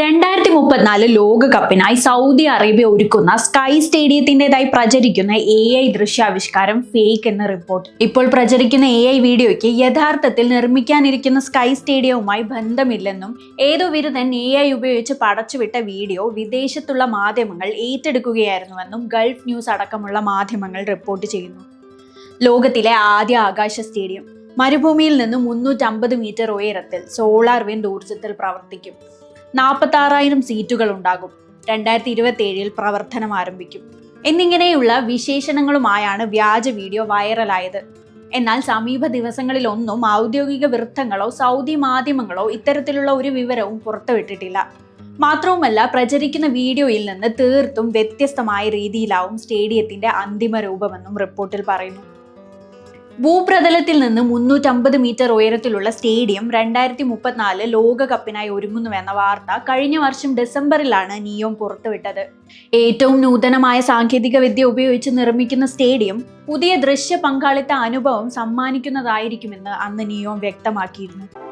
രണ്ടായിരത്തി മുപ്പത്തിനാല് ലോകകപ്പിനായി സൗദി അറേബ്യ ഒരുക്കുന്ന സ്കൈ സ്റ്റേഡിയത്തിന്റെതായി പ്രചരിക്കുന്ന എ ഐ ദൃശ്യാവിഷ്കാരം ഫേക്ക് എന്ന റിപ്പോർട്ട് ഇപ്പോൾ പ്രചരിക്കുന്ന എ ഐ വീഡിയോയ്ക്ക് യഥാർത്ഥത്തിൽ നിർമ്മിക്കാനിരിക്കുന്ന സ്കൈ സ്റ്റേഡിയവുമായി ബന്ധമില്ലെന്നും ഏതോ വിരുദ്ധൻ എ ഐ ഉപയോഗിച്ച് പടച്ചുവിട്ട വീഡിയോ വിദേശത്തുള്ള മാധ്യമങ്ങൾ ഏറ്റെടുക്കുകയായിരുന്നുവെന്നും ഗൾഫ് ന്യൂസ് അടക്കമുള്ള മാധ്യമങ്ങൾ റിപ്പോർട്ട് ചെയ്യുന്നു. ലോകത്തിലെ ആദ്യ ആകാശ സ്റ്റേഡിയം. മരുഭൂമിയിൽ നിന്ന് മുന്നൂറ്റമ്പത് മീറ്റർ ഉയരത്തിൽ സോളാർ വിൻഡ് ഊർജത്തിൽ പ്രവർത്തിക്കും. നാൽപ്പത്തി ആറായിരം സീറ്റുകൾ ഉണ്ടാകും. രണ്ടായിരത്തി ഇരുപത്തി ഏഴിൽ പ്രവർത്തനം ആരംഭിക്കും. എന്നിങ്ങനെയുള്ള വിശേഷണങ്ങളുമായാണ് വ്യാജ വീഡിയോ വൈറലായത്. എന്നാൽ സമീപ ദിവസങ്ങളിലൊന്നും ഔദ്യോഗിക വൃത്തങ്ങളോ സൗദി മാധ്യമങ്ങളോ ഇത്തരത്തിലുള്ള ഒരു വിവരവും പുറത്തുവിട്ടിട്ടില്ല. മാത്രവുമല്ല പ്രചരിക്കുന്ന വീഡിയോയിൽ നിന്ന് തീർത്തും വ്യത്യസ്തമായ രീതിയിലാവും സ്റ്റേഡിയത്തിന്റെ അന്തിമ രൂപമെന്നും റിപ്പോർട്ടിൽ പറയുന്നു. ഭൂപ്രതലത്തിൽ നിന്ന് മുന്നൂറ്റമ്പത് മീറ്റർ ഉയരത്തിലുള്ള സ്റ്റേഡിയം രണ്ടായിരത്തി മുപ്പത്തിനാല് ലോകകപ്പിനായി ഒരുങ്ങുന്നുവെന്ന വാർത്ത കഴിഞ്ഞ വർഷം ഡിസംബറിലാണ് നിയോം പുറത്തുവിട്ടത്. ഏറ്റവും നൂതനമായ സാങ്കേതിക വിദ്യ ഉപയോഗിച്ച് നിർമ്മിക്കുന്ന സ്റ്റേഡിയം പുതിയ ദൃശ്യ പങ്കാളിത്ത അനുഭവം സമ്മാനിക്കുന്നതായിരിക്കുമെന്ന് അന്ന് നിയോം വ്യക്തമാക്കിയിരുന്നു.